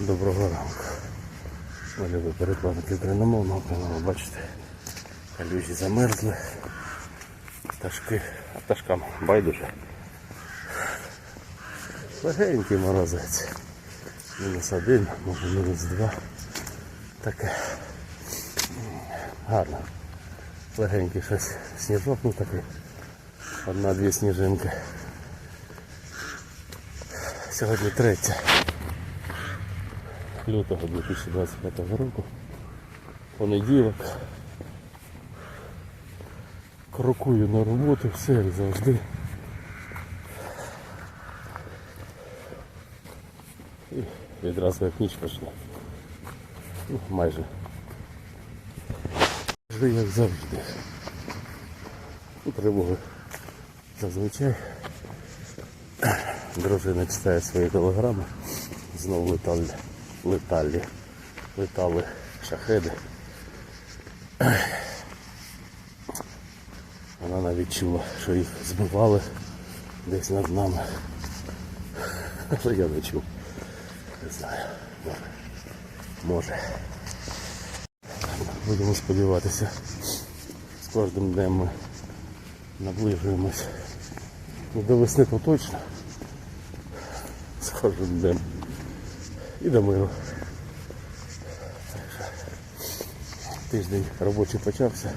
Доброго ранку. Оля ви перекладники україномовного каналу, бачите, калюжі замерзли, пташки, а пташкам байдуже. Легенький морозець. Мінус один, може мінус два. Таке. Гарно. Легенький щось сніжок, ну такий. Одна-дві сніжинки. Сьогодні третя лютого 2025 року. Понеділок. Крокую на роботу, все як завжди. І відразу як ніч почне. Ну, майже. Завжди як завжди. Ну, Тривоги зазвичай. Дружина читає свої телеграми. Знову летали, летали, летали шахеди. Вона навіть чула, що їх збивали десь над нами. Але я не чув. Не знаю. Може. Може. Будемо сподіватися. З кожним днем ми наближуємось. До весни то точно. З кожним днем. І до миру. Тиждень робочий почався.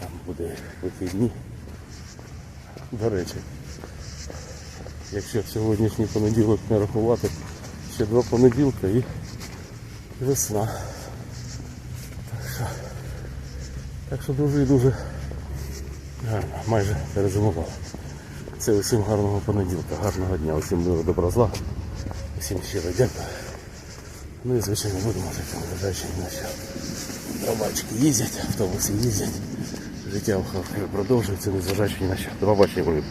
Там буде вихідні. До речі, якщо сьогоднішній понеділок не рахувати, ще два понеділка і весна. Так що, так що дуже і дуже гарно, майже перезимувала. Це усім гарного понеділка, гарного дня, усім миру, добра. Усім щиро дякую. Ну і звичайно будемо жити, незважаючи наші дробачки їздять, автобуси їздять. Життя продовжується, незважаючи на що. До побачення,